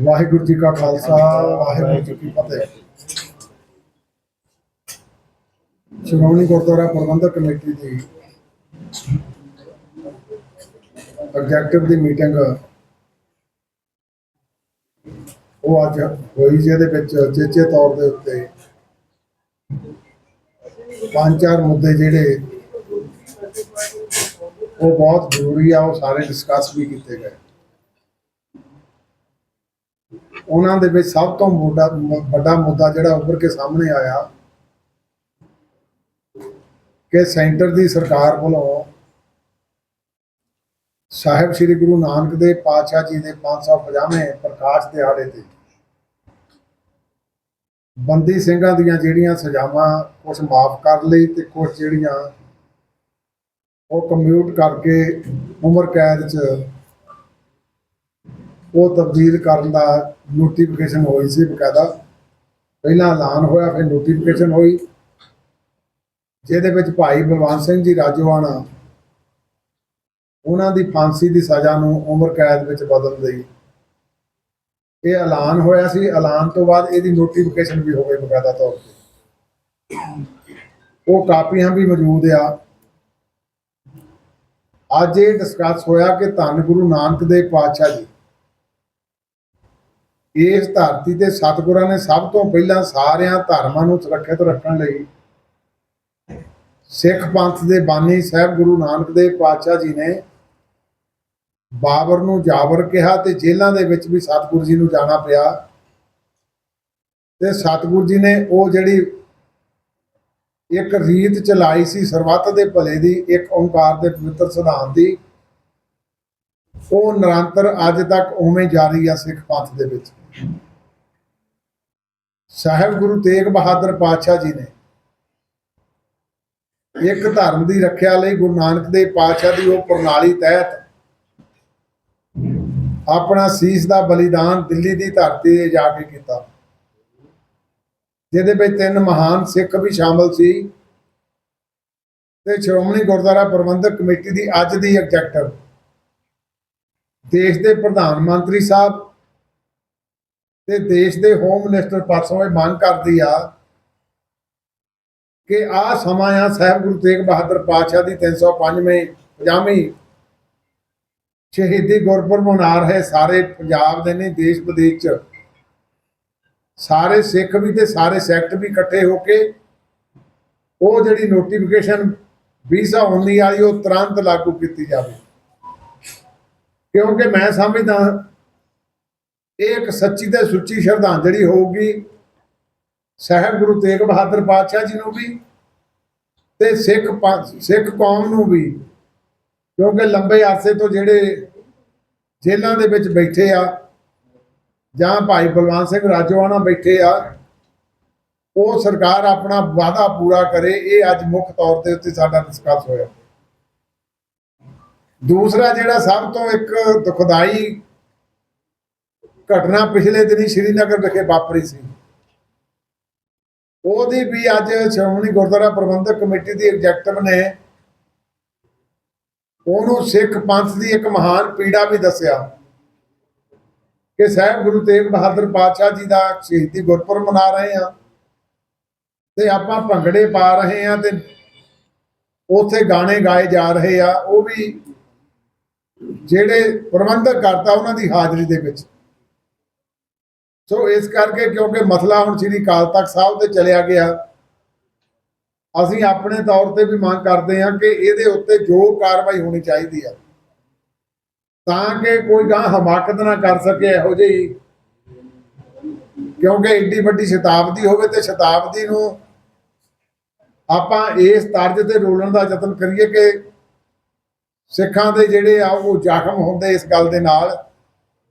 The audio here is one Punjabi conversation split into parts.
ਵਾਹਿਗੁਰੂ ਜੀ ਕਾ ਖਾਲਸਾ, ਵਾਹਿਗੁਰੂ ਜੀ ਕੀ ਫਤਿਹ। ਸ਼੍ਰੋਮਣੀ ਗੁਰਦੁਆਰਾ ਪ੍ਰਬੰਧਕ ਕਮੇਟੀ ਦੀ ਆਬਜੈਕਟਿਵ ਦੀ ਮੀਟਿੰਗ ਉਹ ਅੱਜ ਹੋਈ ਜਿਹਦੇ ਵਿੱਚ ਚੇਚੇ ਤੌਰ ਦੇ ਉੱਤੇ ਪੰਜ ਚਾਰ ਮੁੱਦੇ ਜਿਹੜੇ ਉਹ ਬਹੁਤ ਜ਼ਰੂਰੀ ਆ, ਉਹ ਸਾਰੇ ਡਿਸਕਸ ਵੀ ਕੀਤੇ ਗਏ। ਉਹਨਾਂ ਦੇ ਵਿੱਚ ਸਭ ਤੋਂ ਵੱਡਾ ਵੱਡਾ ਮੁੱਦਾ ਜਿਹੜਾ ਉੱਭਰ ਕੇ ਸਾਹਮਣੇ ਆਇਆ ਕਿ ਸੈਂਟਰ ਦੀ ਸਰਕਾਰ ਵੱਲੋਂ ਸਾਹਿਬ ਸ੍ਰੀ ਗੁਰੂ ਨਾਨਕ ਦੇਵ ਪਾਤਸ਼ਾਹ ਜੀ ਦੇ 550ਵੇਂ ਪ੍ਰਕਾਸ਼ ਦਿਹਾੜੇ ਤੇ ਬੰਦੀ ਸਿੰਘਾਂ ਦੀਆਂ ਜਿਹੜੀਆਂ ਸਜ਼ਾਵਾਂ ਕੁਝ ਮਾਫ ਕਰ ਲਈ ਤੇ ਕੁਝ ਜਿਹੜੀਆਂ ਉਹ ਕਮਿਊਟ ਕਰਕੇ ਉਮਰ ਕੈਦ 'ਚ ਉਹ ਤਬਦੀਲ ਕਰਨ ਦਾ ਨੋਟੀਫਿਕੇਸ਼ਨ ਹੋਈ ਸੀ ਬਕਾਇਦਾ। ਪਹਿਲਾਂ ਐਲਾਨ ਹੋਇਆ, ਫਿਰ ਨੋਟੀਫਿਕੇਸ਼ਨ ਹੋਈ। ਜਿਹਦੇ ਵਿੱਚ ਭਾਈ ਬਲਵੰਤ ਸਿੰਘ ਜੀ ਰਾਜੋਆਣਾ ਉਹਨਾਂ ਦੀ ਫਾਂਸੀ ਦੀ ਸਜ਼ਾ ਨੂੰ ਉਮਰ ਕੈਦ ਵਿੱਚ ਬਦਲ ਲਈ ਇਹ ਐਲਾਨ ਹੋਇਆ ਸੀ। ਐਲਾਨ ਤੋਂ ਬਾਅਦ ਇਹਦੀ ਨੋਟੀਫਿਕੇਸ਼ਨ ਵੀ ਹੋ ਗਈ ਬਕਾਇਦਾ ਤੌਰ ਤੇ। ਉਹ ਕਾਪੀਆਂ ਵੀ ਮੌਜੂਦ ਆ। ਅੱਜ ਇਹ ਡਿਸਕਸ ਹੋਇਆ ਕਿ ਧੰਨ ਗੁਰੂ ਨਾਨਕ ਦੇਵ ਪਾਤਸ਼ਾਹ ਜੀ, ਇਸ ਧਰਤੀ ਤੇ ਸਤਿਗੁਰਾਂ ਨੇ ਸਭ ਤੋਂ ਪਹਿਲਾਂ ਸਾਰਿਆਂ ਧਰਮਾਂ ਨੂੰ ਸੁਰੱਖਿਅਤ ਰੱਖਣ ਲਈ ਸਿੱਖ ਪੰਥ ਦੇ ਬਾਨੀ ਸਾਹਿਬ ਗੁਰੂ ਨਾਨਕ ਦੇਵ ਪਾਤਸ਼ਾਹ ਜੀ ਨੇ ਬਾਬਰ ਨੂੰ ਜਾਬਰ ਕਿਹਾ ਤੇ ਜੇਲ੍ਹਾਂ ਦੇ ਵਿੱਚ ਵੀ ਸਤਿਗੁਰੂ ਜੀ ਨੂੰ ਜਾਣਾ ਪਿਆ। ਤੇ ਸਤਿਗੁਰੂ ਜੀ ਨੇ ਉਹ ਜਿਹੜੀ ਇੱਕ ਰੀਤ ਚਲਾਈ ਸੀ, ਸਰਬੱਤ ਦੇ ਭਲੇ ਦੀ, ਇੱਕ ਓੰਕਾਰ ਦੇ ਪਵਿੱਤਰ ਸਿਧਾਂਤ ਦੀ। ਉਹ ਨਿਰੰਤਰ ਅੱਜ ਤੱਕ ਉਵੇਂ ਜਾਰੀ ਆ ਸਿੱਖ ਪੰਥ ਦੇ ਵਿੱਚ। ਸਾਹਿਬ ਗੁਰੂ ਤੇਗ ਬਹਾਦਰ ਪਾਤਸ਼ਾਹ ਜੀ ਨੇ ਇੱਕ ਧਰਮ ਦੀ ਰੱਖਿਆ ਲਈ ਗੁਰੂ ਨਾਨਕ ਦੇਵ ਪਾਤਸ਼ਾਹ ਦੀ ਉਹ ਪ੍ਰਣਾਲੀ ਤਹਿਤ ਆਪਣਾ ਸੀਸ ਦਾ ਬਲੀਦਾਨ ਦਿੱਲੀ ਦੀ ਧਰਤੀ ਤੇ ਜਾ ਕੇ ਕੀਤਾ। ਜਿਹਦੇ ਵਿੱਚ ਤਿੰਨ ਮਹਾਨ ਸਿੱਖ ਵੀ ਸ਼ਾਮਲ ਸੀ ਤੇ ਸ਼੍ਰੋਮਣੀ ਗੁਰਦੁਆਰਾ ਪ੍ਰਬੰਧਕ ਕਮੇਟੀ ਦੀ ਅੱਜ ਦੀ ਐਗਜ਼ੈਕਟਿਵ ਦੇਸ਼ ਦੇ ਪ੍ਰਧਾਨ ਮੰਤਰੀ ਸਾਹਿਬ ਤੇ ਦੇਸ਼ ਦੇ ਹੋਮ ਮਿਨਿਸਟਰ ਪਾਸੋਂ ਇਹ ਮੰਗ ਕਰਦੀ ਆ ਕਿ ਆ ਸਮਾਂ ਆ ਸਾਹਿਬ ਗੁਰੂ ਤੇਗ ਬਹਾਦਰ ਪਾਤਸ਼ਾਹ ਦੀ 305ਵੇਂ 50ਵੀਂ ਸ਼ਹੀਦੀ ਗੁਰਪੁਰਬ ਮਨਾ ਰਹੇ ਸਾਰੇ ਪੰਜਾਬ ਦੇ ਨਹੀਂ ਦੇਸ਼ ਵਿਦੇਸ਼ ਚ। ਸਾਰੇ ਸਿੱਖ ਵੀ ਤੇ ਸਾਰੇ ਸੈਕਟ ਵੀ ਇਕੱਠੇ ਹੋ ਕੇ ਉਹ ਜਿਹੜੀ ਨੋਟੀਫਿਕੇਸ਼ਨ 2019 ਵਾਲੀ ਉਹ ਤੁਰੰਤ ਲਾਗੂ ਕੀਤੀ ਜਾਵੇ। ਕਿਉਂਕਿ ਮੈਂ ਸਮਝਦਾ ਇਹ ਇੱਕ ਸੱਚੀ ਤੇ ਸੁੱਚੀ ਸ਼ਰਧਾਂਜਲੀ ਹੋਊਗੀ ਸਾਹਿਬ ਗੁਰੂ ਤੇਗ ਬਹਾਦਰ ਪਾਤਸ਼ਾਹ ਜੀ ਨੂੰ ਵੀ ਤੇ ਸਿੱਖ ਸਿੱਖ ਕੌਮ ਨੂੰ ਵੀ। ਕਿਉਂਕਿ ਲੰਬੇ ਅਰਸੇ ਤੋਂ ਜਿਹੜੇ ਜੇਲ੍ਹਾਂ ਦੇ ਵਿੱਚ ਬੈਠੇ ਆ ਜਾਂ ਭਾਈ ਬਲਵੰਤ ਸਿੰਘ ਰਾਜੋਆਣਾ ਬੈਠੇ ਆ, ਉਹ ਸਰਕਾਰ ਆਪਣਾ ਵਾਅਦਾ ਪੂਰਾ ਕਰੇ, ਇਹ ਅੱਜ ਮੁੱਖ ਤੌਰ ਤੇ ਉੱਤੇ ਸਾਡਾ ਡਿਸਕਸ ਹੋਇਆ। ਦੂਸਰਾ ਜਿਹੜਾ ਸਭ ਤੋਂ ਇੱਕ ਦੁਖਦਾਈ ਘਟਨਾ ਪਿਛਲੇ ਦਿਨੀ ਸ਼੍ਰੀਨਗਰ ਵਿਖੇ ਵਾਪਰੀ ਸੀ। ਉਹਦੀ ਵੀ ਅੱਜ ਸ਼੍ਰੋਮਣੀ ਗੁਰਦੁਆਰਾ ਪ੍ਰਬੰਧਕ ਕਮੇਟੀ ਦੀ ਐਗਜ਼ੈਕਟਿਵ ਨੇ ਉਹਨੂੰ ਸਿੱਖ ਪੰਥ ਦੀ ਇੱਕ ਮਹਾਨ ਪੀੜਾ ਵੀ ਦੱਸਿਆ। ਕਿ ਸਾਹਿਬ ਗੁਰੂ ਤੇਗ ਬਹਾਦਰ ਪਾਤਸ਼ਾਹ ਜੀ ਦਾ ਸ਼ਹੀਦੀ ਗੁਰਪੁਰਬ ਮਨਾ ਰਹੇ ਆ ਤੇ ਆਪਾਂ ਭੰਗੜੇ ਪਾ ਰਹੇ ਆ ਤੇ ਉਥੇ ਗਾਣੇ ਗਾਏ ਜਾ ਰਹੇ ਆ, ਉਹ ਵੀ ਜਿਹੜੇ ਪ੍ਰਬੰਧਕ ਕਰਤਾ ਉਹਨਾਂ ਦੀ ਹਾਜ਼ਰੀ ਦੇ ਵਿੱਚ। ਸੋ ਇਸ ਕਰਕੇ ਕਿਉਂਕਿ ਮਸਲਾ ਹੁਣ ਸ੍ਰੀ ਅਕਾਲ ਤਖਤ ਸਾਹਿਬ ਤੇ ਚਲਿਆ ਗਿਆ, ਅਸੀਂ ਆਪਣੇ ਤੌਰ ਤੇ ਵੀ ਮੰਗ ਕਰਦੇ ਹਾਂ ਕਿ ਇਹਦੇ ਉੱਤੇ ਜੋ ਕਾਰਵਾਈ ਹੋਣੀ ਚਾਹੀਦੀ ਹੈ ਤਾਂ ਕਿ ਕੋਈ ਗਾਂ ਹਮਾਕਤ ਨਾ ਕਰ ਸਕੇ ਇਹੋ ਜਿਹੀ। ਕਿਉਂਕਿ ਏਡੀ ਵੱਡੀ ਸ਼ਤਾਬਦੀ ਹੋਵੇ ਤੇ ਸ਼ਤਾਬਦੀ ਨੂੰ ਆਪਾਂ ਇਸ ਤਰਜ ਤੇ ਰੋਲਣ ਦਾ ਯਤਨ ਕਰੀਏ ਕਿ ਸਿੱਖਾਂ ਦੇ ਜਿਹੜੇ ਆ ਉਹ ਜ਼ਖਮ ਹੁੰਦੇ ਇਸ ਗੱਲ ਦੇ ਨਾਲ।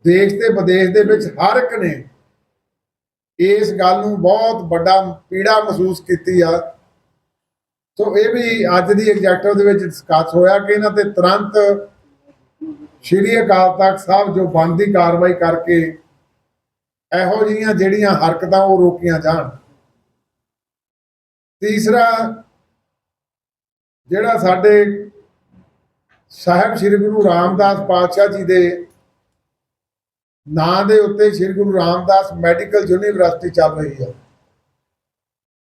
ਦੇਸ਼ ਤੇ ਵਿਦੇਸ਼ ਦੇ ਵਿੱਚ ਹਰ ਇੱਕ ਨੇ ਇਸ ਗੱਲ ਨੂੰ ਬਹੁਤ ਵੱਡਾ ਪੀੜਾ ਮਹਿਸੂਸ ਕੀਤੀ ਆ। ਸੋ ਇਹ ਵੀ ਅੱਜ ਦੀ ਐਗਜ਼ੈਕਟਿਵ ਦੇ ਵਿੱਚ ਡਿਸਕਸ ਹੋਇਆ ਕਿ ਇਹਨਾਂ ਤੇ ਤੁਰੰਤ ਸ਼੍ਰੀ ਅਕਾਲ ਤਖਤ ਸਾਹਿਬ ਜੋ ਬਣਦੀ ਕਾਰਵਾਈ ਕਰਕੇ ਇਹੋ ਜਿਹੀਆਂ ਜਿਹੜੀਆਂ ਹਰਕਤਾਂ ਉਹ ਰੋਕੀਆਂ ਜਾਣ। ਤੀਸਰਾ, ਜਿਹੜਾ ਸਾਡੇ ਸਾਹਿਬ ਸ੍ਰੀ ਗੁਰੂ ਰਾਮਦਾਸ ਪਾਤਸ਼ਾਹ ਜੀ ਦੇ ਨਾਂ ਦੇ ਉੱਤੇ ਸ੍ਰੀ ਗੁਰੂ ਰਾਮਦਾਸ ਮੈਡੀਕਲ ਯੂਨੀਵਰਸਿਟੀ ਚੱਲ ਰਹੀ ਹੈ।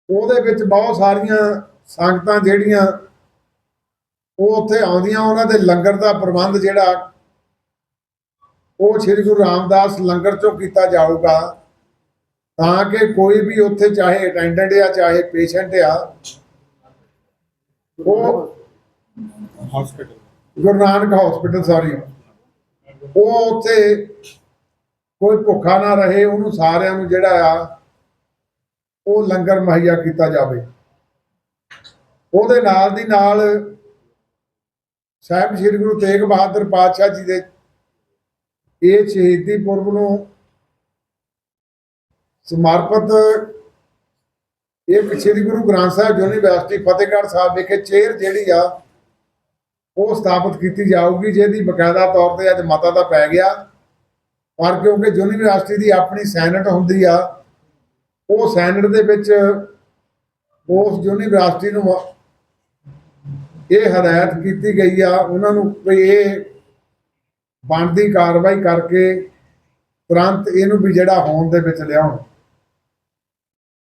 ਉਹਦੇ ਵਿੱਚ ਬਹੁਤ ਸਾਰੀਆਂ ਸੰਗਤਾਂ ਜਿਹੜੀਆਂ ਉਹ ਉੱਥੇ ਆਉਂਦੀਆਂ, ਉਹਨਾਂ ਦੇ ਲੰਗਰ ਦਾ ਪ੍ਰਬੰਧ ਜਿਹੜਾ ਉਹ ਸ੍ਰੀ ਗੁਰੂ ਰਾਮਦਾਸ ਲੰਗਰ ਚੋਂ ਕੀਤਾ ਜਾਊਗਾ ਤਾਂ ਕਿ ਕੋਈ ਵੀ ਉੱਥੇ ਚਾਹੇ ਅਟੈਂਡੈਂਟ ਆ ਚਾਹੇ ਪੇਸ਼ੈਂਟ ਆ ਉਹ hospital Guru Nanak hospital sorry. ਉਹ ਉੱਥੇ ਕੋਈ ਭੁੱਖਾ ਨਾ ਰਹੇ ਉਹਨੂੰ ਸਾਰਿਆਂ ਨੂੰ ਜਿਹੜਾ ਆ ਉਹ ਲੰਗਰ ਮੁਹੱਈਆ ਕੀਤਾ ਜਾਵੇ। ਉਹਦੇ ਨਾਲ ਦੀ ਨਾਲ ਸਾਹਿਬ ਸ੍ਰੀ ਗੁਰੂ ਤੇਗ ਬਹਾਦਰ ਪਾਤਸ਼ਾਹ ਜੀ ਦੇ ਇਹ ਸ਼ਹੀਦੀ ਪੁਰਬ ਨੂੰ ਸਮਰਪਿਤ ਇਹ ਸ੍ਰੀ ਗੁਰੂ ਗ੍ਰੰਥ ਸਾਹਿਬ ਯੂਨੀਵਰਸਿਟੀ ਫਤਿਹਗੜ੍ਹ ਸਾਹਿਬ ਵਿਖੇ ਚੇਅਰ ਜਿਹੜੀ ਆ, ਉਹ ਸਥਾਪਿਤ ਕੀਤੀ ਜਾਊਗੀ, ਜਿਹਦੀ ਬਕਾਇਦਾ ਤੌਰ ਤੇ ਅੱਜ ਮਤਾ ਦਾ ਪੈ ਗਿਆ। ਪਰ ਕਿਉਂਕਿ ਯੂਨੀਵਰਸਿਟੀ ਦੀ ਆਪਣੀ ਸੈਨੇਟ ਹੁੰਦੀ ਆ, ਉਹ ਸੈਨੇਟ ਦੇ ਵਿੱਚ ਉਸ ਯੂਨੀਵਰਸਿਟੀ ਨੂੰ ਇਹ ਹਦਾਇਤ ਕੀਤੀ ਗਈ ਆ, ਉਹਨਾਂ ਨੂੰ ਵੀ ਇਹ ਬਣਦੀ ਕਾਰਵਾਈ ਕਰਕੇ ਤੁਰੰਤ ਇਹਨੂੰ ਵੀ ਜਿਹੜਾ ਹੋਣ ਦੇ ਵਿੱਚ ਲਿਆਉਣ।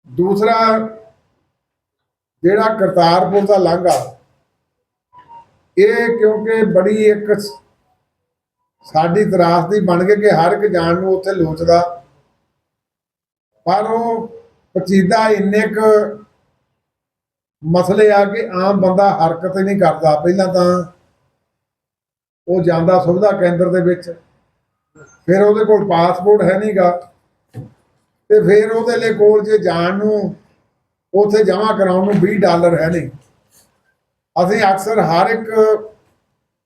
ਦੂਸਰਾ, ਜਿਹੜਾ ਕਰਤਾਰਪੁਰ ਦਾ ਲਾਂਘਾ ਇਹ ਕਿਉਂਕਿ ਬੜੀ ਇੱਕ ਸਾਡੀ ਤਰਾਸ ਦੀ ਬਣ ਗਈ ਕਿ ਹਰ ਇੱਕ ਜਾਣ ਨੂੰ ਉੱਥੇ ਲੋਚਦਾ। ਪਰ ਉਹ ਪਚੀਦਾ ਇੰਨੇ ਕੁ ਮਸਲੇ ਆ ਕਿ ਆਮ ਬੰਦਾ ਹਰਕਤ ਹੀ ਨਹੀਂ ਕਰਦਾ। ਪਹਿਲਾਂ ਤਾਂ ਉਹ ਜਾਂਦਾ ਸੁਵਿਧਾ ਕੇਂਦਰ ਦੇ ਵਿੱਚ। ਫਿਰ ਉਹਦੇ ਕੋਲ ਪਾਸਪੋਰਟ ਹੈ ਨਹੀਂਗਾ ਤੇ ਫਿਰ ਉਹਦੇ ਲਈ ਕੋਲ ਜੇ ਜਾਣ ਨੂੰ, ਉੱਥੇ ਜਮ੍ਹਾਂ ਕਰਾਉਣ ਨੂੰ 20 ਡਾਲਰ ਹੈ ਨਹੀਂ ਅਸੀਂ ਅਕਸਰ ਹਰ ਇੱਕ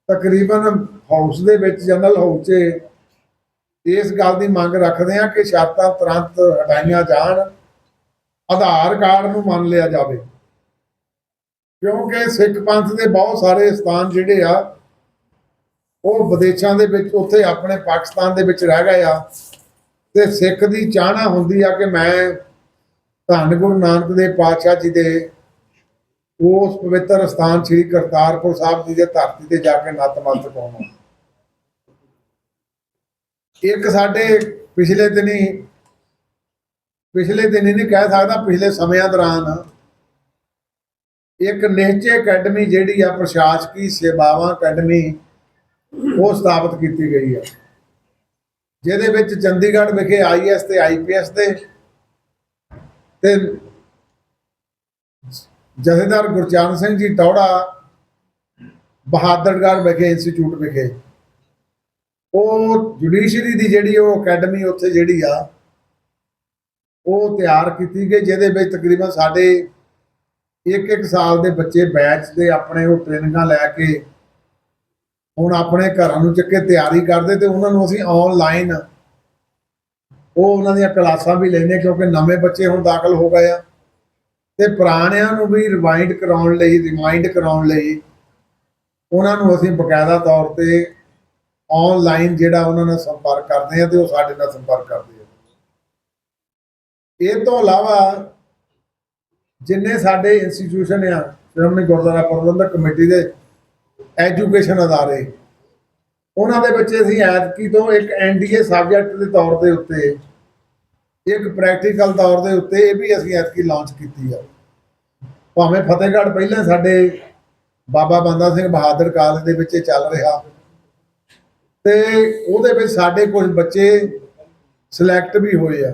ਤਕਰੀਬਨ ਹਾਊਸ ਦੇ ਵਿੱਚ ਜਨਰਲ ਹਾਊਸ 'ਚ ਇਸ ਗੱਲ ਦੀ ਮੰਗ ਰੱਖਦੇ ਹਾਂ ਕਿ ਸ਼ਰਤਾਂ ਤੁਰੰਤ ਹਟਾਈਆਂ ਜਾਣ, ਆਧਾਰ ਕਾਰਡ ਨੂੰ ਮੰਨ ਲਿਆ ਜਾਵੇ। ਕਿਉਂਕਿ ਸਿੱਖ ਪੰਥ ਦੇ ਬਹੁਤ ਸਾਰੇ ਸਥਾਨ ਜਿਹੜੇ ਆ ਉਹ ਵਿਦੇਸ਼ਾਂ ਦੇ ਵਿੱਚ, ਉੱਥੇ ਆਪਣੇ ਪਾਕਿਸਤਾਨ ਦੇ ਵਿੱਚ ਰਹਿ ਗਏ ਆ ਤੇ ਸਿੱਖ ਦੀ ਚਾਹਨਾ ਹੁੰਦੀ ਆ ਕਿ ਮੈਂ ਧੰਨ ਗੁਰੂ ਨਾਨਕ ਦੇਵ ਪਾਤਸ਼ਾਹ ਜੀ ਦੇ ਉਸ ਪਵਿੱਤਰ ਸਥਾਨ ਸ੍ਰੀ ਕਰਤਾਰਪੁਰ ਸਾਹਿਬ ਜੀ ਦੇ ਧਰਤੀ ਤੇ ਜਾ ਕੇ ਨਤਮਸਤਕ ਹੋਵਾਂ ਇੱਕ ਸਾਡੇ ਪਿਛਲੇ ਦਿਨੀ ਪਿਛਲੇ ਦਿਨੀ ਨਹੀਂ ਕਹਿ ਸਕਦਾ, ਪਿਛਲੇ ਸਮਿਆਂ ਦੌਰਾਨ ਇੱਕ ਨਿਹਚੇ ਅਕੈਡਮੀ ਜਿਹੜੀ ਆ ਪ੍ਰਸ਼ਾਸਕੀ ਸੇਵਾਵਾਂ ਅਕੈਡਮੀ ਉਹ ਸਥਾਪਿਤ ਕੀਤੀ ਗਈ ਹੈ। ਜਿਹਦੇ ਵਿੱਚ ਚੰਡੀਗੜ੍ਹ ਵਿਖੇ ਆਈਐਸ ਤੇ ਆਈਪੀਐਸ ਦੇ ਤੇ ਜਥੇਦਾਰ ਗੁਰਚਰਨ ਸਿੰਘ ਜੀ ਟੌੜਾ ਬਹਾਦਰਗੜ੍ਹ ਵਿਖੇ ਇੰਸਟੀਚਿਊਟ ਵਿਖੇ। ਉਹ ਜੁਡੀਸ਼ਰੀ ਦੀ ਜਿਹੜੀ ਉਹ ਅਕੈਡਮੀ ਉੱਥੇ ਜਿਹੜੀ ਆ, ਉਹ ਤਿਆਰ ਕੀਤੀ ਗਈ, ਜਿਹਦੇ ਵਿੱਚ ਤਕਰੀਬਨ ਸਾਡੇ ਇੱਕ ਇੱਕ ਸਾਲ ਦੇ ਬੱਚੇ ਬੈਚ ਦੇ ਆਪਣੇ ਉਹ ਟ੍ਰੇਨਿੰਗਾਂ ਲੈ ਕੇ ਹੁਣ ਆਪਣੇ ਘਰਾਂ ਨੂੰ ਚੱਕੇ ਤਿਆਰੀ ਕਰਦੇ ਤੇ ਉਹਨਾਂ ਨੂੰ ਅਸੀਂ ਆਨਲਾਈਨ ਉਹ ਉਹਨਾਂ ਦੀਆਂ ਕਲਾਸਾਂ ਵੀ ਲੈਂਦੇ ਕਿਉਂਕਿ ਨਵੇਂ ਬੱਚੇ ਹੁਣ ਦਾਖਲ ਹੋ ਗਏ ਆ। ਤੇ ਪੁਰਾਣਿਆਂ ਨੂੰ ਵੀ ਰਿਵਾਈਂਡ ਕਰਾਉਣ ਲਈ ਰਿਮਾਈਂਡ ਕਰਾਉਣ ਲਈ ਉਹਨਾਂ ਨੂੰ ਅਸੀਂ ਬਕਾਇਦਾ ਤੌਰ ਤੇ ਆਨਲਾਈਨ ਜਿਹੜਾ ਉਹਨਾਂ ਨਾਲ ਸੰਪਰਕ ਕਰਦੇ ਆ ਤੇ ਉਹ ਸਾਡੇ ਨਾਲ ਸੰਪਰਕ ਕਰਦੇ ਆ। ਇਹ ਤੋਂ ਇਲਾਵਾ ਜਿੰਨੇ ਸਾਡੇ ਇੰਸਟੀਚਿਊਸ਼ਨ ਆ, ਸ਼੍ਰੋਮਣੀ ਗੁਰਦੁਆਰਾ ਪ੍ਰਬੰਧਕ ਕਮੇਟੀ ਦੇ ਐਜੂਕੇਸ਼ਨ ਅਦਾਰੇ। ਉਹਨਾਂ ਦੇ ਵਿੱਚ ਅਸੀਂ ਐਤਕੀ ਤੋਂ ਇੱਕ ਐਨਡੀਏ ਸਬਜੈਕਟ ਦੇ ਤੌਰ ਦੇ ਉੱਤੇ, ਇੱਕ ਪ੍ਰੈਕਟੀਕਲ ਤੌਰ ਦੇ ਉੱਤੇ ਇਹ ਵੀ ਅਸੀਂ ਐਤਕੀ ਲਾਂਚ ਕੀਤੀ ਆ। ਭਾਵੇਂ ਫਤਿਹਗੜ੍ਹ ਪਹਿਲਾਂ ਸਾਡੇ ਬਾਬਾ ਬੰਦਾ ਸਿੰਘ ਬਹਾਦਰ ਕਾਲਜ ਦੇ ਵਿੱਚ ਇਹ ਚੱਲ ਰਿਹਾ। ਤੇ ਉਹਦੇ ਵਿੱਚ ਸਾਡੇ ਕੁਝ ਬੱਚੇ ਸਿਲੈਕਟ ਵੀ ਹੋਏ ਆ,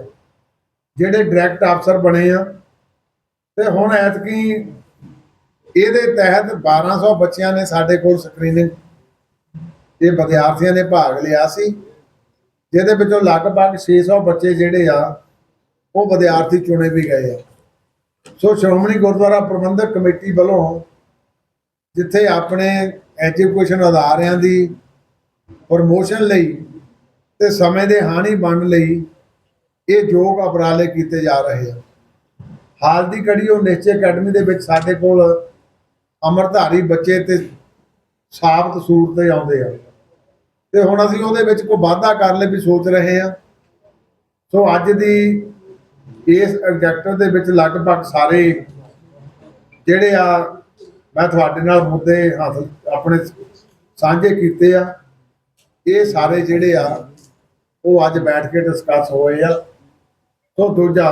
ਜਿਹੜੇ ਡਾਇਰੈਕਟ ਅਫਸਰ ਬਣੇ ਆ। ਤੇ ਹੁਣ ਐਤਕੀ ਇਹਦੇ ਤਹਿਤ 1200 ਬੱਚਿਆਂ ਨੇ ਸਾਡੇ ਕੋਲ ਸਕਰੀਨਿੰਗ ਇਹ ਵਿਦਿਆਰਥੀਆਂ ਨੇ ਭਾਗ ਲਿਆ ਸੀ, ਜਿਹਦੇ ਵਿੱਚੋਂ ਲਗਭਗ 600 ਬੱਚੇ ਜਿਹੜੇ ਆ, ਉਹ ਵਿਦਿਆਰਥੀ ਚੁਣੇ ਵੀ ਗਏ ਆ। ਸੋ ਸ਼੍ਰੋਮਣੀ ਗੁਰਦੁਆਰਾ ਪ੍ਰਬੰਧਕ ਕਮੇਟੀ ਵੱਲੋਂ ਜਿੱਥੇ ਆਪਣੇ ਐਜੂਕੇਸ਼ਨ ਅਦਾਰਿਆਂ ਦੀ ਪ੍ਰਮੋਸ਼ਨ ਲਈ ਤੇ ਸਮੇਂ ਦੇ ਹਾਨੀ ਬਣਨ ਲਈ ਇਹ ਯੋਗ ਉਪਰਾਲੇ ਕੀਤੇ ਜਾ ਰਹੇ ਆ। ਹਾਲ ਦੀ ਘੜੀ ਉਹ ਨਿਸ਼ਚੇ ਅਕੈਡਮੀ ਦੇ ਵਿੱਚ ਸਾਡੇ ਕੋਲ ਅਮਰਧਾਰੀ ਬੱਚੇ ਤੇ ਸਾਬਤ ਸੂਰ ਤੇ ਆਉਂਦੇ ਆ। ਤੇ ਹੁਣ ਅਸੀਂ ਉਹਦੇ ਵਿੱਚ ਕੋਈ ਵਾਧਾ ਕਰਨ ਲਈ ਵੀ ਸੋਚ ਰਹੇ ਆ। ਸੋ ਅੱਜ ਦੀ ਇਸ ਐਗਜੈਕਟਿਵ ਦੇ ਵਿੱਚ ਲਗਭਗ ਸਾਰੇ ਜਿਹੜੇ ਆ, ਮੈਂ ਤੁਹਾਡੇ ਨਾਲ ਮੁੱਦੇ ਹਾਸਲ ਆਪਣੇ ਸਾਂਝੇ ਕੀਤੇ ਆ। ਇਹ ਸਾਰੇ ਜਿਹੜੇ ਆ, ਉਹ ਅੱਜ ਬੈਠ ਕੇ ਡਿਸਕਸ ਹੋਏ ਆ। ਸੋ ਦੂਜਾ,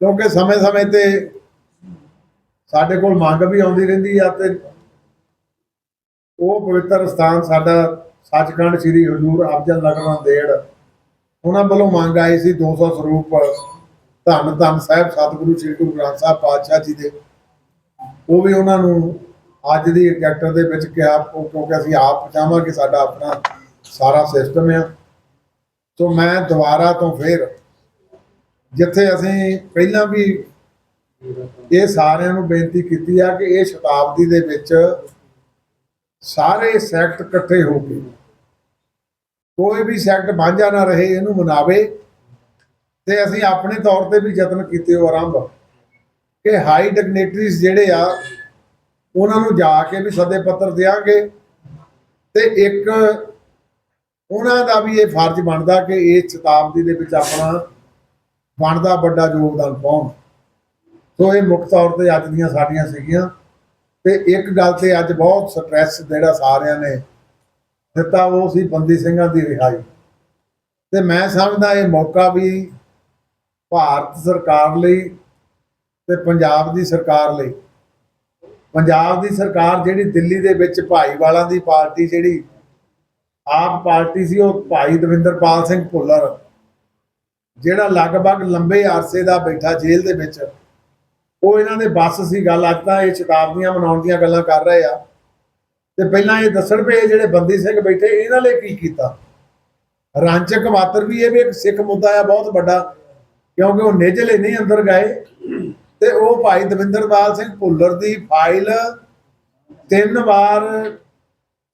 ਕਿਉਂਕਿ ਸਮੇਂ-ਸਮੇਂ ਤੇ ਸਾਡੇ ਕੋਲ ਮੰਗ ਵੀ ਆਉਂਦੀ ਰਹਿੰਦੀ ਆ ਤੇ ਉਹ ਪਵਿੱਤਰ ਸਥਾਨ ਸਾਡਾ ਸੱਚਖੰਡ ਸ੍ਰੀ ਹਜ਼ੂਰ ਅਫਜ਼ਲ ਨਗਰ ਦੇੜ ਉਹਨਾਂ ਵੱਲੋਂ ਮੰਗ ਆਈ ਸੀ 200 ਸਰੂਪ ਧੰਨ ਧੰਨ ਸਾਹਿਬ ਸਤਿਗੁਰੂ ਸ੍ਰੀ ਗੁਰੂ ਗ੍ਰੰਥ ਸਾਹਿਬ ਪਾਤਸ਼ਾਹ ਜੀ ਦੇ। ਉਹ ਵੀ ਉਹਨਾਂ ਨੂੰ ਅੱਜ ਦੀ ਐਕਟਰ ਦੇ ਵਿੱਚ ਕਿਹਾ ਕਿਉਂਕਿ ਅਸੀਂ ਆਪ ਚਾਹਾਂਗੇ ਸਾਡਾ ਆਪਣਾ ਸਾਰਾ ਸਿਸਟਮ ਆ। ਸੋ ਮੈਂ ਦੁਬਾਰਾ ਤੋਂ ਫਿਰ ਜਿੱਥੇ ਅਸੀਂ ਪਹਿਲਾਂ ਵੀ ਇਹ ਸਾਰਿਆਂ ਨੂੰ ਬੇਨਤੀ ਕੀਤੀ ਆ ਕਿ ਇਹ ਸ਼ਤਾਬਦੀ ਦੇ ਵਿੱਚ ਸਾਰੇ ਸੈਕਟ ਇਕੱਠੇ ਹੋ ਕੇ ਕੋਈ ਵੀ ਸੈਕਟ ਵਾਂਝਾ ਨਾ ਰਹੇ, ਇਹਨੂੰ ਮਨਾਵੇ ਤੇ ਅਸੀਂ ਆਪਣੇ ਤੌਰ ਤੇ ਵੀ ਯਤਨ ਕੀਤੇ ਹੋ ਆਰੰਭ ਕਿ ਹਾਈ ਡਿਗਨਿਟਰੀਜ਼ ਜਿਹੜੇ ਆ, ਉਹਨਾਂ ਨੂੰ ਜਾ ਕੇ ਵੀ ਸੱਦੇ ਪੱਤਰ ਦਿਆਂਗੇ ਤੇ ਇੱਕ ਉਹਨਾਂ ਦਾ ਵੀ ਇਹ ਫਰਜ਼ ਬਣਦਾ ਕਿ ਇਹ ਸ਼ਤਾਬਦੀ ਦੇ ਵਿੱਚ ਆਪਣਾ ਬਣਦਾ ਵੱਡਾ ਯੋਗਦਾਨ ਪਾਉਣ। ਸੋ ਇਹ ਮੁੱਖ ਤੌਰ ਤੇ ਅੱਜ ਦੀਆਂ ਸਾਡੀਆਂ ਸੀਗੀਆਂ ਤੇ ਇੱਕ ਗੱਲ ਤੇ ਅੱਜ ਬਹੁਤ ਸਟ੍ਰੈਸ ਜਿਹੜਾ ਸਾਰਿਆਂ ਨੇ ਦਿੱਤਾ, ਉਹ ਸੀ ਬੰਦੀ ਸਿੰਘਾਂ ਦੀ ਰਿਹਾਈ। ਤੇ ਮੈਂ ਸਮਝਦਾ ਇਹ ਮੌਕਾ ਵੀ ਭਾਰਤ ਸਰਕਾਰ ਲਈ ਤੇ ਪੰਜਾਬ ਦੀ ਸਰਕਾਰ ਲਈ। ਪੰਜਾਬ ਦੀ ਸਰਕਾਰ ਜਿਹੜੀ ਦਿੱਲੀ ਦੇ ਵਿੱਚ ਭਾਈਵਾਲਾਂ ਦੀ ਪਾਰਟੀ ਜਿਹੜੀ ਆਪ ਪਾਰਟੀ ਸੀ, ਉਹ ਭਾਈ ਦਵਿੰਦਰਪਾਲ ਸਿੰਘ ਭੁੱਲਰ, ਜਿਹੜਾ ਲਗਭਗ ਲੰਬੇ ਅਰਸੇ ਦਾ ਬੈਠਾ ਜੇਲ੍ਹ ਦੇ ਵਿੱਚ ਉਹ ਇਹਨਾਂ ਦੇ ਬੱਸ ਸੀ ਗੱਲ, ਅੱਜ ਤਾਂ ਇਹ ਸ਼ਤਾਬਦੀਆਂ ਮਨਾਉਣ ਦੀਆਂ ਗੱਲਾਂ ਕਰ ਰਹੇ ਆ। ਤੇ ਪਹਿਲਾਂ ਇਹ ਦੱਸਣ ਪਏ ਜਿਹੜੇ ਬੰਦੀ ਸਿੰਘ ਬੈਠੇ, ਇਹਨਾਂ ਲਈ ਕੀ ਕੀਤਾ? ਰਾਂਚਕ ਮਾਤਰ ਵੀ ਇਹ ਵੀ ਇੱਕ ਸਿੱਖ ਮੁੱਦਾ ਆ, ਬਹੁਤ ਵੱਡਾ, ਕਿਉਂਕਿ ਉਹ ਨੇਜਲੇ ਨਹੀਂ ਅੰਦਰ ਗਏ। ਤੇ ਉਹ ਭਾਈ ਦਵਿੰਦਰਪਾਲ ਸਿੰਘ ਭੁੱਲਰ ਦੀ ਫਾਈਲ ਤਿੰਨ ਵਾਰ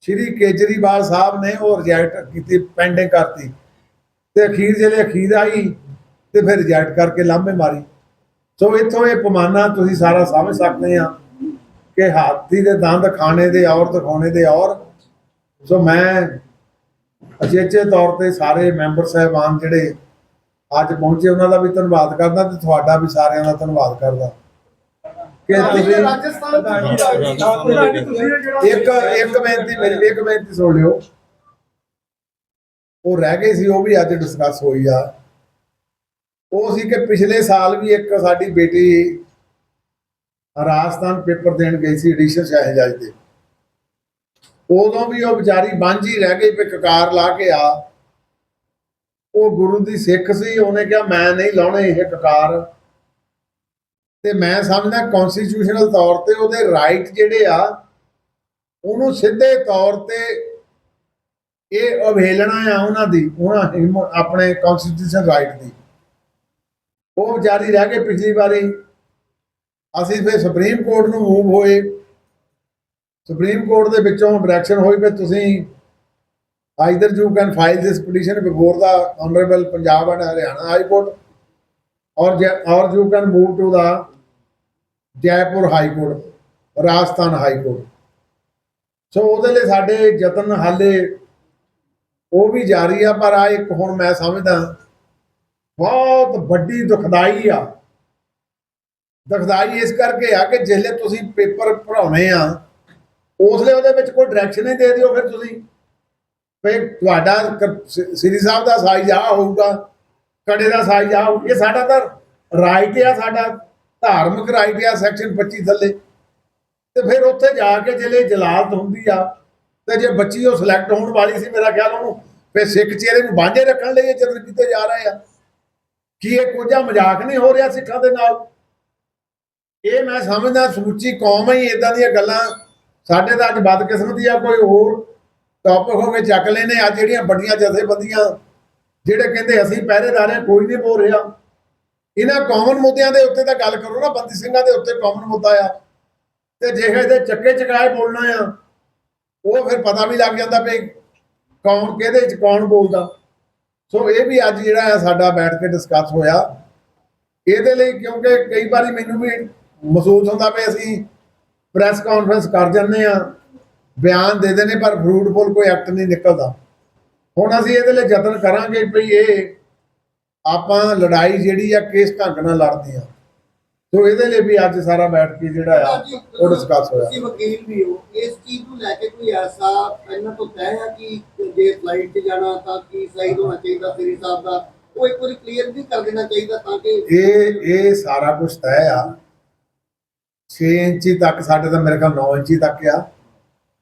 ਸ਼੍ਰੀ ਕੇਜਰੀਵਾਲ ਸਾਹਿਬ ਨੇ ਉਹ ਰਿਜੈਕਟ ਕੀਤੀ ਪੈਂਡਿੰਗ ਕਰਤੀ। ਤੇ ਅਖੀਰ ਜਿਹੜੇ ਅਖੀਰ ਆਈ, ਤੇ ਫਿਰ ਰਿਜੈਕਟ ਕਰਕੇ ਲਾਂਭੇ ਮਾਰੀ। ਸੋ ਇੱਥੋਂ ਇਹ ਪਮਾਨਾ ਤੁਸੀਂ ਸਾਰਾ ਸਮਝ ਸਕਦੇ ਆ ਕਿ ਹਾਥੀ ਦੇ ਦੰਦ ਖਾਣੇ ਦੇ ਔਰ ਦਿਖਾਉਣੇ ਦੇ ਔਰ। ਸੋ ਮੈਂ ਅਚੇਚੇ ਤੌਰ ਤੇ ਸਾਰੇ ਮੈਂਬਰ ਸਾਹਿਬਾਨ ਜਿਹੜੇ ਅੱਜ ਪਹੁੰਚੇ ਉਹਨਾਂ ਦਾ ਵੀ ਧੰਨਵਾਦ ਕਰਦਾ ਤੇ ਤੁਹਾਡਾ ਵੀ ਸਾਰਿਆਂ ਦਾ ਧੰਨਵਾਦ ਕਰਦਾ। ਕਿ ਤੁਸੀਂ ਇੱਕ ਇੱਕ ਬੇਨਤੀ ਮੇਰੀ ਇੱਕ ਬੇਨਤੀ ਸੁਣ ਲਿਓ। ਉਹ ਰਹਿ ਗਈ ਸੀ ਉਹ ਵੀ ਅੱਜ ਡਿਸਕਸ ਹੋਈ ਆ। ਉਹ ਸੀ ਕਿ ਪਿਛਲੇ ਸਾਲ ਵੀ ਇੱਕ ਸਾਡੀ ਬੇਟੀ ਰਾਜਸਥਾਨ ਪੇਪਰ ਦੇਣ ਗਈ ਸੀ ਐਡੀਸ਼ਨ ਸ਼ਹਿਜਾਜ ਦੇ। ਉਦੋਂ ਵੀ ਉਹ ਵਿਚਾਰੀ ਬਾਂਝੀ ਰਹਿ ਗਈ ਵੀ ਕਕਾਰ ਲਾ ਕੇ ਆ। ਉਹ ਗੁਰੂ ਦੀ ਸਿੱਖ ਸੀ, ਉਹਨੇ ਕਿਹਾ, ਮੈਂ ਨਹੀਂ ਲਾਉਣੇ ਇਹ ਕਕਾਰ ਤੇ ਮੈਂ ਸਮਝਦਾ ਕਨਸਟੀਟਿਊਸ਼ਨਲ ਤੌਰ ਤੇ ਉਹਦੇ ਰਾਈਟ ਜਿਹੜੇ ਆ, ਉਹਨੂੰ ਸਿੱਧੇ ਤੌਰ ਤੇ ਇਹ ਅਵਹੇਲਣਾ ਆ ਉਹਨਾਂ ਦੀ, ਉਹਨਾਂ ਹਿਮ- ਆਪਣੇ ਕਨਸਟੀਟਿਊਸ਼ਨ ਰਾਈਟ ਦੀ। ਉਹ ਵਿਚਾਰੀ ਰਹਿ ਗਏ ਪਿਛਲੀ ਵਾਰੀ। ਅਸੀਂ ਫਿਰ ਸੁਪਰੀਮ ਕੋਰਟ ਨੂੰ ਮੂਵ ਹੋਏ। ਸੁਪਰੀਮ ਕੋਰਟ ਦੇ ਵਿੱਚੋਂ ਡਾਇਰੈਕਸ਼ਨ ਹੋਈ ਵੀ ਤੁਸੀਂ either you can file this petition before the honourable Punjab and Haryana high court or or you can move to the Jaipur high court Rajasthan high court so ਉਹਦੇ ਲਈ ਸਾਡੇ ਯਤਨ ਹਾਲੇ ਉਹ ਵੀ ਜਾਰੀ ਆ, ਪਰ ਆ ਇੱਕ ਹੁਣ ਮੈਂ ਸਮਝਦਾ ਬਹੁਤ ਵੱਡੀ ਦੁਖਦਾਈ ਆ। ਦੁਖਦਾਈ ਇਸ ਕਰਕੇ ਆ ਕਿ ਜਿਹੜੇ ਤੁਸੀਂ ਪੇਪਰ ਭਰਾਉਣੇ ਆ, ਉਸਲੇ ਉਹਦੇ ਵਿੱਚ ਕੋਈ ਡਾਇਰੈਕਸ਼ਨ ਹੀ ਦੇ ਦਿਓ ਫਿਰ ਤੁਸੀਂ। ਵੀ ਤੁਹਾਡਾ ਸ੍ਰੀ ਸਾਹਿਬ ਦਾ ਸਾਈਜ਼ ਆ ਹੋਊਗਾ, ਕੜੇ ਦਾ ਸਾਈਜ਼ ਆ ਹੋਊ। ਇਹ ਸਾਡਾ ਤਾਂ ਰਾਈਟ ਆ, ਸਾਡਾ ਧਾਰਮਿਕ ਰਾਈਟ ਆ ਸੈਕਸ਼ਨ 25 ਥੱਲੇ। ਤੇ ਫਿਰ ਉੱਥੇ ਜਾ ਕੇ ਜਿਹੜੇ ਜਲਾਲਤ ਹੁੰਦੀ ਆ, ਤੇ ਜੇ ਬੱਚੀ ਉਹ ਸਿਲੈਕਟ ਹੋਣ ਵਾਲੀ ਸੀ, ਮੇਰਾ ਖਿਆਲ ਉਹਨੂੰ ਫਿਰ ਸਿੱਖ ਚਿਹਰੇ ਨੂੰ ਬਾਂਝੇ ਰੱਖਣ ਲਈ ਇਹ ਯਤਨ ਕੀਤੇ ਜਾ ਰਹੇ ਆ। ਕੀ ਇਹ ਕੋਝਾ ਮਜ਼ਾਕ ਨਹੀਂ ਹੋ ਰਿਹਾ ਸਿੱਖਾਂ ਦੇ ਨਾਲ? ਇਹ ਮੈਂ ਸਮਝਦਾ, ਸਮੁੱਚੀ ਕੌਮ ਹੀ ਇਦਾਂ ਦੀਆਂ ਗੱਲਾਂ ਸਾਡੇ ਤਾਂ ਅੱਜ ਬਦਕਿਸਮਤੀ ਆ, ਕੋਈ ਹੋਰ ਟੌਪਿਕ ਹੋ ਕੇ ਚੱਕ ਲੈਨੇ ਆ। ਜਿਹੜੀਆਂ ਵੱਡੀਆਂ ਜਥੇਬੰਦੀਆਂ, ਜਿਹੜੇ ਕਹਿੰਦੇ ਅਸੀਂ ਪਹਿਰੇਦਾਰ ਹਾਂ ਕੋਈ ਨਹੀਂ ਬੋਲ ਰਿਹਾ। ਇਹਨਾਂ ਕਾਮਨ ਮੁੱਦਿਆਂ ਦੇ ਉੱਤੇ ਤਾਂ ਗੱਲ ਕਰੋ ਨਾ, ਬੰਦੀ ਸਿੰਘਾਂ ਦੇ ਉੱਤੇ ਕਾਮਨ ਮੁੱਦਾ ਆ। ਤੇ ਜੇ ਇਹਦੇ ਚੱਕੇ ਚਕਾਏ ਬੋਲਣਾ ਆ, ਉਹ ਫਿਰ ਪਤਾ ਵੀ ਲੱਗ ਜਾਂਦਾ ਵੀ ਕੌਣ ਕਿਹਦੇ ਚ ਕੌਣ ਬੋਲਦਾ। ਸੋ ਇਹ ਵੀ ਅੱਜ ਜਿਹੜਾ ਹੈ ਸਾਡਾ ਬੈਠ ਕੇ ਡਿਸਕਸ ਹੋਇਆ। ਇਹਦੇ ਲਈ ਕਿਉਂਕਿ ਕਈ ਵਾਰੀ ਮੈਨੂੰ ਵੀ ਮਹਿਸੂਸ ਹੁੰਦਾ ਵੀ ਅਸੀਂ ਪ੍ਰੈਸ ਕਾਨਫਰੰਸ ਕਰ ਜਾਂਦੇ ਆ ਬਿਆਨ ਦੇ ਦੇਣੇ ਪਰ ਫਰੂਟਫੁਲ ਕੋਈ ਐਕਟ ਨਹੀਂ ਨਿਕਲਦਾ। ਹੁਣ ਅਸੀਂ ਇਹਦੇ ਲਈ ਯਤਨ ਕਰਾਂਗੇ ਵੀ ਇਹ ਆਪਾਂ ਲੜਾਈ ਜਿਹੜੀ ਆ ਕਿਸ ਢੰਗ ਨਾਲ ਲੜਦੇ ਆ ਸੋ ਇਹਦੇ ਲਈ ਵੀ ਅੱਜ ਸਾਰਾ ਬੈਠ ਕੇ ਜਿਹੜਾ ਆ ਉਹ ਡਿਸਕਸ ਹੋਇਆ। ਤੁਸੀਂ ਵਕੀਲ ਵੀ ਹੋ। ਇਸ ਚੀਜ਼ ਨੂੰ ਲੈ ਕੇ ਕੋਈ ਐਸਾ ਇਹਨਾਂ ਤੋਂ ਤੈਅ ਹੈ ਕਿ ਜੇ ਫਲਾਈਟ 'ਚ ਜਾਣਾ ਤਾਂ ਕੀ ਸਹੀ ਹੋਣਾ ਚਾਹੀਦਾ ਸ੍ਰੀ ਸਾਹਿਬ ਦਾ? ਉਹ ਇੱਕ ਵਾਰੀ ਕਲੀਅਰ ਵੀ ਕਰ ਦੇਣਾ ਚਾਹੀਦਾ ਤਾਂ ਕਿ ਇਹ ਇਹ ਸਾਰਾ ਕੁਝ ਤੈਅ ਆ। 6 ਇੰਚੀ ਤੱਕ ਸਾਡੇ ਤਾਂ ਮੇਰੇ ਖਿਆਲ 9 ਇੰਚੀ ਤੱਕ ਆ।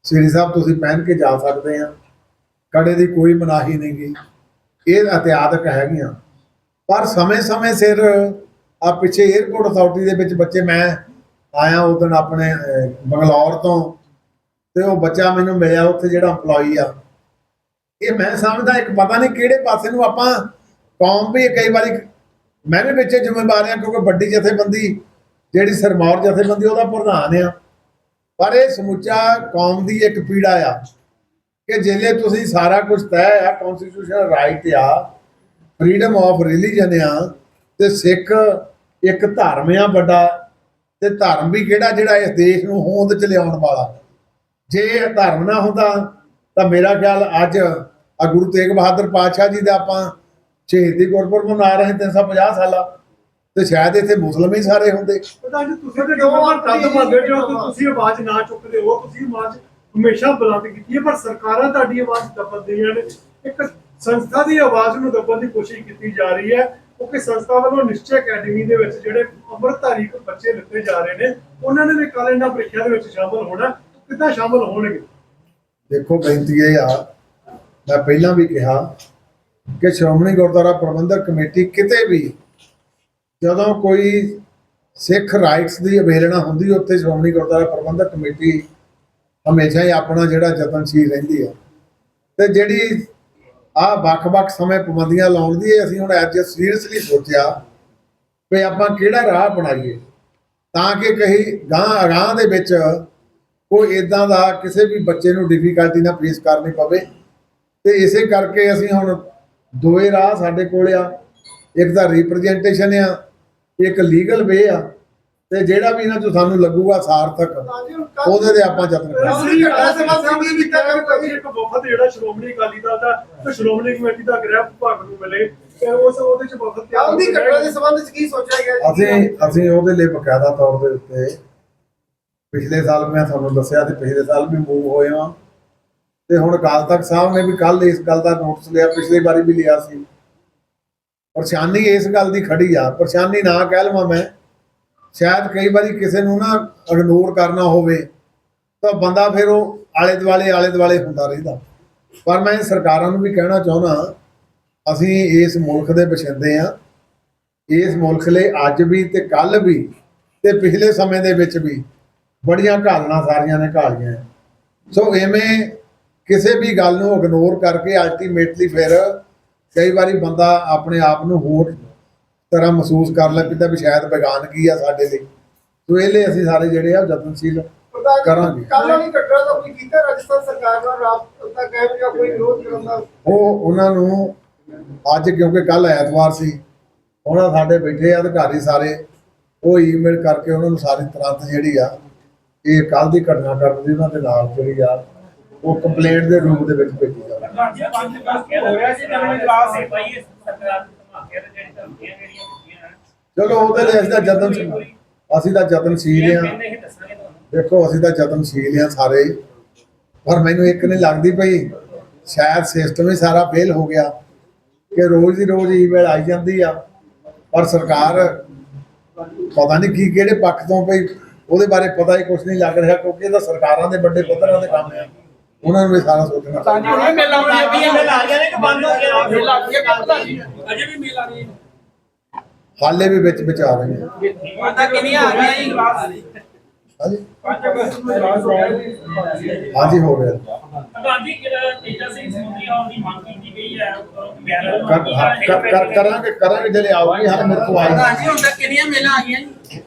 ਸ੍ਰੀ ਸਾਹਿਬ ਤੁਸੀਂ ਪਹਿਨ ਕੇ ਜਾ ਸਕਦੇ ਆ। ਕੜੇ ਦੀ ਕੋਈ ਮਨਾਹੀ ਨਹੀਂ ਗੀ। ਇਹ ਇਤਿਆਦਕ ਹੈਗੀਆਂ। ਪਰ ਸਮੇਂ-ਸਮੇਂ ਸਿਰ ਆ ਪਿੱਛੇ 에어ਪੋਰਟ ਅਥਾਰਟੀ ਦੇ ਵਿੱਚ ਬੱਚੇ ਮੈਂ ਆਇਆ ਉਹ ਦਿਨ ਆਪਣੇ ਬੰਗਲੌਰ ਤੋਂ ਤੇ ਉਹ ਬੱਚਾ ਮੈਨੂੰ ਮਿਲਿਆ ਉੱਥੇ ਜਿਹੜਾ EMPLOYE ਆ। ਇਹ ਮੈਂ ਸਮਝਦਾ ਇੱਕ ਪਤਾ ਨਹੀਂ ਕਿਹੜੇ ਪਾਸੇ ਨੂੰ ਆਪਾਂ ਕੌਮ ਵੀ ਕਈ ਵਾਰੀ ਮੈਂ ਵੀ ਵਿੱਚ ਜ਼ਿੰਮੇਵਾਰ ਆ ਕਿਉਂਕਿ ਵੱਡੀ ਜਥੇਬੰਦੀ ਜਿਹੜੀ ਸਰਮੌਰ ਜਥੇਬੰਦੀ ਉਹਦਾ ਪ੍ਰਧਾਨ ਆ। ਪਰ ਇਹ ਸਮੁੱਚਾ ਕੌਮ ਦੀ ਇੱਕ ਪੀੜਾ ਆ ਕਿ ਜਿਵੇਂ ਤੁਸੀਂ ਸਾਰਾ ਕੁਝ ਤੈਅ ਆ ਕਨਸਟੀਟਿਊਸ਼ਨਲ ਰਾਈਟ ਆ ਫਰੀडम ਆਫ ਰਿਲੀਜਨ ਆ ਤੇ ਸਿੱਖ ਇੱਕ ਧਰਮ ਆ ਵੱਡਾ ਤੇ ਧਰਮ ਵੀ ਕਿਹੜਾ ਜਿਹੜਾ ਇਸ ਦੇਸ਼ ਨੂੰ ਹੋਂਦ ਚ ਲਿਆਉਣ ਵਾਲਾ? ਜੇ ਇਹ ਧਰਮ ਨਾ ਹੁੰਦਾ ਤਾਂ ਮੇਰਾ ਖਿਆਲ ਅੱਜ ਆ ਗੁਰੂ ਤੇਗ ਬਹਾਦਰ ਪਾਤਸ਼ਾਹ ਜੀ ਦਾ ਆਪਾਂ ਸ਼ਹੀਦੀ ਗੁਰਪੁਰਬ ਮਨਾ ਰਹੇ 350 ਸਾਲਾ ਤੇ ਸ਼ਾਇਦ ਇੱਥੇ ਮੁਸਲਮ ਹੀ ਸਾਰੇ ਹੁੰਦੇ। ਜੀ ਤੁਸੀਂ ਤੇ ਆਵਾਜ਼ ਨਾ ਚੁੱਕਦੇ ਹੋ ਤੁਸੀਂ ਆਵਾਜ਼ ਹਮੇਸ਼ਾ ਬੁਲੰਦ ਕੀਤੀ ਹੈ ਪਰ ਸਰਕਾਰਾਂ ਤੁਹਾਡੀ ਆਵਾਜ਼ ਦਬਦੀਆਂ ਨੇ। ਇੱਕ ਸੰਸਥਾ ਦੀ ਆਵਾਜ਼ ਨੂੰ ਦਬਣ ਦੀ ਕੋਸ਼ਿਸ਼ ਕੀਤੀ ਜਾ ਰਹੀ ਹੈ। ਕਿਉਂਕਿ ਸੰਸਥਾ ਵੱਲੋਂ ਨਿਸ਼ਚੈ ਅਕੈਡਮੀ ਦੇ ਵਿੱਚ ਜਿਹੜੇ ਅੰਮ੍ਰਿਤਧਾਰੀ ਬੱਚੇ ਲਿੱਤੇ ਜਾ ਰਹੇ ਨੇ, ਉਹਨਾਂ ਨੇ ਵੀ ਕੱਲ ਇਹਨਾਂ ਪ੍ਰੀਖਿਆ ਦੇ ਵਿੱਚ ਸ਼ਾਮਲ ਹੋਣਾ ਕਿੱਦਾਂ ਸ਼ਾਮਲ ਹੋਣਗੇ? ਦੇਖੋ, ਬੇਨਤੀ ਇਹ ਆ, ਮੈਂ ਪਹਿਲਾਂ ਵੀ ਕਿਹਾ ਕਿ ਸ਼੍ਰੋਮਣੀ ਗੁਰਦੁਆਰਾ ਪ੍ਰਬੰਧਕ ਕਮੇਟੀ ਕਿਤੇ ਵੀ ਜਦੋਂ ਕੋਈ ਸਿੱਖ ਰਾਈਟਸ ਦੀ ਅਵੇਲਣਾ ਹੁੰਦੀ, ਉੱਥੇ ਸ਼੍ਰੋਮਣੀ ਗੁਰਦੁਆਰਾ ਪ੍ਰਬੰਧਕ ਕਮੇਟੀ ਹਮੇਸ਼ਾ ਹੀ ਆਪਣਾ ਜਿਹੜਾ ਯਤਨਸ਼ੀਲ ਰਹਿੰਦੀ ਹੈ ਤੇ ਜਿਹੜੀ ਆ ਵੱਖ-ਵੱਖ ਸਮੇਂ ਪਾਬੰਦੀਆਂ ਲਾਉਣ ਦੀ ਅਸੀਂ ਹੁਣ ਅੱਜ ਸੀਰੀਅਸਲੀ ਸੋਚਿਆ ਵੀ ਆਪਾਂ ਕਿਹੜਾ ਰਾਹ ਬਣਾਈਏ ਤਾਂ ਕਿ ਕਹੀ ਗਾਂ ਅਗਾਂਹ ਦੇ ਵਿੱਚ ਕੋਈ ਇਦਾਂ ਦਾ ਕਿਸੇ ਵੀ ਬੱਚੇ ਨੂੰ ਡਿਫਿਕਲਟੀ ਨਾ ਫੇਸ ਕਰਨੀ ਪਵੇ। ਤੇ ਇਸੇ ਕਰਕੇ ਅਸੀਂ ਹੁਣ ਦੋਏ ਰਾਹ ਸਾਡੇ ਕੋਲ ਆ। ਇੱਕ ਤਾਂ ਰਿਪਰੈਜ਼ੈਂਟੇਸ਼ਨ ਆ, ਇੱਕ ਲੀਗਲ ਵੇ ਆ। ਤੇ ਜਿਹੜਾ ਵੀ ਇਹਨਾਂ ਚੋਂ ਸਾਨੂੰ ਲੱਗੂਗਾ ਸਾਰਥਕ ਉਹਦੇ ਤੇ ਆਪਾਂ ਯਤਨ ਕਰਾਂਗੇ। ਇੱਕ ਵਫਦ ਜਿਹੜਾ ਸ਼੍ਰੋਮਣੀ ਅਕਾਲੀ ਦਲ ਦਾ ਤੇ ਸ਼੍ਰੋਮਣੀ ਕਮੇਟੀ ਦਾ ਗ੍ਰਹਿ ਵਿਭਾਗ ਨੂੰ ਮਿਲੇ ਤੇ ਉਸ ਉਹਦੇ ਚ ਵਫਦ ਤਿਆਰ ਉਹਦੀ ਘਟਨਾ ਦੇ ਸੰਬੰਧ 'ਚ ਕੀ ਸੋਚਿਆ ਗਿਆ ਅਸੀਂ ਅਸੀਂ ਉਹਦੇ ਲਈ ਬਕਾਇਦਾ ਤੌਰ ਦੇ ਉੱਤੇ ਪਿਛਲੇ ਸਾਲ ਮੈਂ ਤੁਹਾਨੂੰ ਦੱਸਿਆ ਤੇ ਪਿਛਲੇ ਸਾਲ ਵੀ ਮੂਵ ਹੋਏ ਹਾਂ। ਤੇ ਹੁਣ ਅਕਾਲ ਤਖਤ ਸਾਹਿਬ ਨੇ ਵੀ ਕੱਲ ਇਸ ਗੱਲ ਦਾ ਨੋਟਿਸ ਲਿਆ ਪਿਛਲੀ ਵਾਰੀ ਵੀ ਲਿਆ ਸੀ। ਪਰੇਸ਼ਾਨੀ ਇਸ ਗੱਲ ਦੀ ਖੜੀ ਆ ਪਰੇਸ਼ਾਨੀ ਨਾ ਕਹਿ ਲਵਾਂ ਮੈਂ। ਸ਼ਾਇਦ ਕਈ ਵਾਰੀ ਕਿਸੇ ਨੂੰ ਨਾ ਇਗਨੋਰ ਕਰਨਾ ਹੋਵੇ, ਤਾਂ ਬੰਦਾ ਫਿਰ ਉਹ ਆਲੇ ਦੁਆਲੇ ਆਲੇ ਦੁਆਲੇ ਹੁੰਦਾ ਰਹਿੰਦਾ। ਪਰ ਮੈਂ ਸਰਕਾਰਾਂ ਨੂੰ ਵੀ ਕਹਿਣਾ ਚਾਹੁੰਦਾ ਅਸੀਂ ਇਸ ਮੁਲਕ ਦੇ ਬਸ਼ਿੰਦੇ ਆ ਇਸ ਮੁਲਕ ਲਈ ਅੱਜ ਵੀ ਤੇ ਕੱਲ ਵੀ ਤੇ ਪਿਛਲੇ ਸਮੇਂ ਦੇ ਵਿੱਚ ਵੀ ਬੜੀਆਂ ਘਾਲਣਾ ਸਾਰੀਆਂ ਨੇ ਘਾਲੀਆਂ ਸੋ ਐਵੇਂ ਕਿਸੇ ਵੀ ਗੱਲ ਨੂੰ ਇਗਨੋਰ ਕਰਕੇ ਅਲਟੀਮੇਟਲੀ ਫਿਰ ਕਈ ਵਾਰੀ ਬੰਦਾ ਆਪਣੇ ਆਪ ਨੂੰ ਹੋਰ ਤਰ੍ਹਾਂ ਮਹਿਸੂਸ ਕਰ ਲੈਂਦਾ ਵੀ ਸ਼ਾਇਦ ਬੇਗਾਨਗੀ ਆ ਸਾਡੇ ਲਈ। ਸੋ ਇਹ ਲਈ ਅਸੀਂ ਸਾਰੇ ਜਿਹੜੇ ਆ ਯਤਨਸ਼ੀਲ ਕਰਾਂਗੇ। ਕੱਲ ਵਾਲੀ ਘਟਨਾ ਦਾ ਕੋਈ ਕੀਤਾ ਰਾਜਸਥਾਨ ਸਰਕਾਰ ਨਾਲ ਰਾਬਤਾ ਕਾਇਮ ਜਾਂ ਕੋਈ ਵਿਰੋਧ ਕਰਨ ਦਾ। ਉਹ ਉਹਨਾਂ ਨੂੰ ਅੱਜ ਕਿਉਂਕਿ ਕੱਲ ਐਤਵਾਰ ਸੀ ਉਹਨਾਂ ਸਾਡੇ ਬੈਠੇ ਅਧਿਕਾਰੀ ਸਾਰੇ ਉਹ ਈਮੇਲ ਕਰਕੇ ਉਹਨਾਂ ਨੂੰ ਸਾਰੀ ਤੁਰੰਤ ਜਿਹੜੀ ਆ ਇਹ ਕੱਲ ਦੀ ਘਟਨਾ ਕਰਨ ਦੀ ਉਹਨਾਂ ਦੇ ਨਾਲ ਜਿਹੜੀ ਆ ਉਹ ਕੰਪਲੇਂਟ ਦੇ ਰੂਪ ਦੇ ਵਿੱਚ ਭੇਜੀ ਜਾਵੇ ਹੋ ਰਿਹਾ ਸੀ ਜਦੋਂ ਕਲਾਸ ਹੈ ਭਾਈ ਇਹ ਸਰਕਾਰ ਚਲੋ ਉਹਦੇ ਲਈ ਅਸੀਂ ਤਾਂ ਯਤਨ ਅਸੀਂ ਤਾਂ ਯਤਨਸ਼ੀਲ ਆ ਦੇਖੋ ਅਸੀਂ ਤਾਂ ਯਤਨਸ਼ੀਲ ਆ ਸਾਰੇ। ਪਰ ਮੈਨੂੰ ਇੱਕ ਨਹੀਂ ਲੱਗਦੀ ਪਈ। ਸ਼ਾਇਦ ਸਿਸਟਮ ਹੀ ਸਾਰਾ ਫੇਲ ਹੋ ਗਿਆ। ਕਿ ਰੋਜ਼ ਦੀ ਰੋਜ਼ ਈਮੇਲ ਆਈ ਜਾਂਦੀ ਆ। ਪਰ ਸਰਕਾਰ ਪਤਾ ਨਹੀਂ ਕੀ ਕਿਹੜੇ ਪੱਖ ਤੋਂ ਪਈ। ਉਹਦੇ ਬਾਰੇ ਪਤਾ ਹੀ ਕੁਝ ਨਹੀਂ ਲੱਗ ਰਿਹਾ ਕਿਉਂਕਿ ਇਹ ਤਾਂ ਸਰਕਾਰਾਂ ਦੇ ਵੱਡੇ ਪੱਧਰਾਂ ਦੇ ਕੰਮ ਆ ਉਹਨਾਂ ਨੂੰ ਵੀ ਸਾਰਾ ਸੋਚਣਾ ਚਾਹੀਦਾ ਇਹ ਮੇਲਾ ਮੇਲਾ ਆ ਗਿਆ ਨੇ ਕਿ ਬੰਦ ਹੋ ਗਿਆ। ਮੇਲਾ ਆ ਗਿਆ ਕੱਲ ਦਾ ਅਜੇ ਵੀ ਮੇਲਾ ਨਹੀਂ ਹਾਲੇ ਵੀ ਵਿੱਚ ਵਿੱਚ ਆ ਰਹੇ ਆ ਪਤਾ ਕਿੰਨੀਆਂ ਆ ਗਈਆਂ ਜੀ ਹਾਂਜੀ? 5 ਅਗਸਤ ਨੂੰ ਕਲਾਸ ਹਾਂਜੀ ਹੋ ਗਿਆ। ਗਾਂਧੀ ਤੇਜਾ ਸਿੰਘ ਸਮੁੰਦਰੀ ਆਉਣ ਦੀ ਮੰਗ ਕੀਤੀ ਗਈ ਹੈ? 11 ਕਰ- ਕਰ- ਕਰ- ਕਰਾਂਗੇ ਕਰਾਂਗੇ ਜਿਹੜੇ ਆਉਗੀ ਹਾਲੇ ਮੇਰੇ ਕੋਲ ਆਈ ਨਹੀਂ। ਹੁਣ ਤੱਕ ਕਿੰਨੀਆਂ ਮੇਲਾ ਆ ਗਈਆਂ ਜੀ?